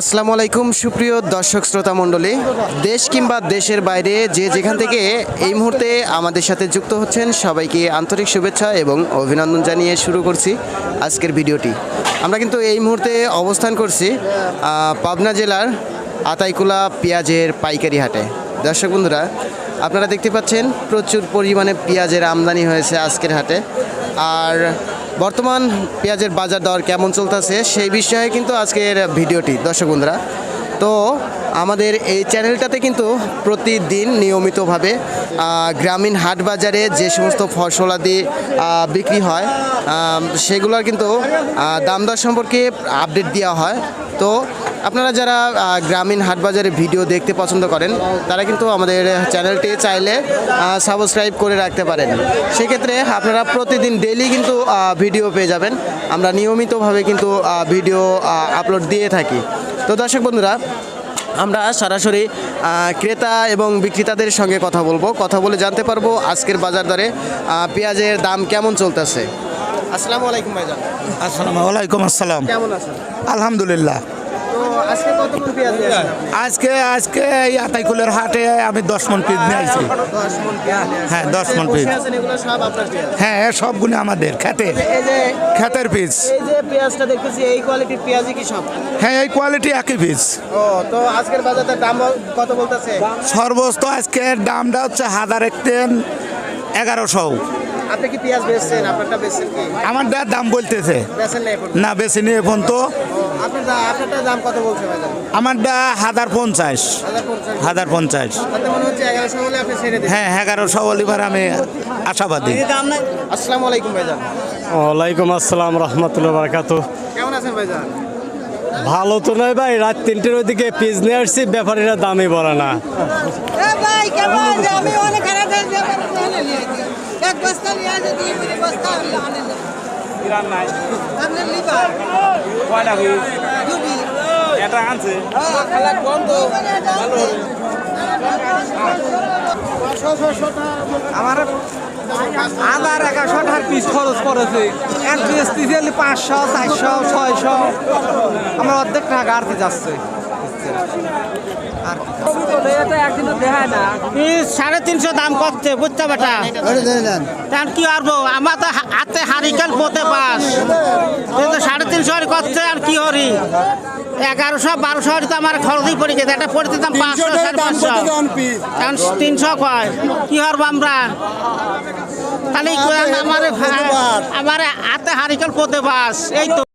আসসালামু আলাইকুম, সুপ্রিয় দর্শক শ্রোতা মণ্ডলী। দেশ কিংবা দেশের বাইরে যে যেখান থেকে এই মুহূর্তে আমাদের সাথে যুক্ত হচ্ছেন, সবাইকে আন্তরিক শুভেচ্ছা এবং অভিনন্দন জানিয়ে শুরু করছি আজকের ভিডিওটি। আমরা কিন্তু এই মুহূর্তে অবস্থান করছি পাবনা জেলার আতাইকুলা পেঁয়াজের পাইকারি হাটে। দর্শক বন্ধুরা, আপনারা দেখতে পাচ্ছেন, প্রচুর পরিমাণে পেঁয়াজের আমদানি হয়েছে আজকের হাটে। আর বর্তমান পেঁয়াজের বাজার দর কেমন চলতেছে সেই বিষয়ে কিন্তু আজকের ভিডিওটি, দর্শক বন্ধুরা। তো আমাদের এই চ্যানেলটাতে কিন্তু প্রতিদিন নিয়মিতভাবে গ্রামীণ হাট বাজারে যে সমস্ত ফসলাদি বিক্রি হয় সেগুলোর কিন্তু দাম দর সম্পর্কে আপডেট দেওয়া হয়। তো আপনারা যারা গ্রামীণ হাট বাজারে ভিডিও দেখতে পছন্দ করেন তারা কিন্তু আমাদের চ্যানেলটি চাইলে সাবস্ক্রাইব করে রাখতে পারেন। সেক্ষেত্রে আপনারা প্রতিদিন ডেলি কিন্তু ভিডিও পেয়ে যাবেন। আমরা নিয়মিতভাবে কিন্তু ভিডিও আপলোড দিয়ে থাকি। তো দর্শক বন্ধুরা আমরা সরাসরি ক্রেতা এবং বিক্রেতাদের সঙ্গে কথা বলব। কথা বলে জানতে পারব আজকের বাজার দরে পেঁয়াজের দাম কেমন চলতেছে। আসসালামু আলাইকুম ভাইজান। আসসালামু আলাইকুম আসসালাম। কেমন আছেন? আলহামদুলিল্লাহ। আজকে? আজকে আতাইকুলের হাটে আমি দশ মন পিস নিয়ে মন নিয়ে আসেন। হ্যাঁ, দশ মন পেঁয়াজ। হ্যাঁ সবগুলো আমাদের যে খেতের পিস হ্যাঁ এই কোয়ালিটি একই পিস ও তো আজকের বাজারের দাম কত বলতেছে? সর্বোচ্চ আজকের দামটা হচ্ছে হাজার একটেন এগারোশো। আপনি কি পেঁয়াজ বেচছেন? আপনারটা বেচছেন কি? আমার দাম বলতেছে। না বেশি নিয়ে এখন তো হাজার পঞ্চাশ। হাজার পঞ্চাশ। হাজার পঞ্চাশ। তাতে মনে হচ্ছে এগারোশো হলে আপনি ছেড়ে দিন হ্যাঁ এগারোশো বলিবার আমি আশাবাদী। আসসালামু আলাইকুম ভাইজান ওয়ালাইকুম আসসালাম রহমতুল্লাহ বারকাত কেমন আছেন ভাইজান ভালো তো নয় ভাই রাত তিনটের ওইদিকে পিস নিয়ে আসছি ব্যাপারীরা দামই বলে না। এ ভাই কেমন আছে আমি অনেক খারাপ যাবে তাহলে নিয়ে আসি। এক বস্তা নিয়ে আসে দুই বস্তা আনলে আনে এটা আনছে। আমার আধার এগারোশো টাকার পিস খরচ করেছে এক পিস পাঁচশো, চারশো, ছয়শো। আমার অর্ধেক টাকা আরতে যাচ্ছে। সাড়ে তিনশো দাম বুঝতে বেটা কি আমার তো হাতে হারিকেল পোতে কিন্তু সাড়ে তিনশো হরি করছে আর কি হরি? এগারোশো বারোশো হরি তো আমার খরচই পড়ে গেছে। এটা পাঁচশো সাড়ে পাঁচশো। তিনশো কয়? কি হরবো আমরা? তাহলে আমার আমার হাতে হারিকেল পোতে পাস? এই তো।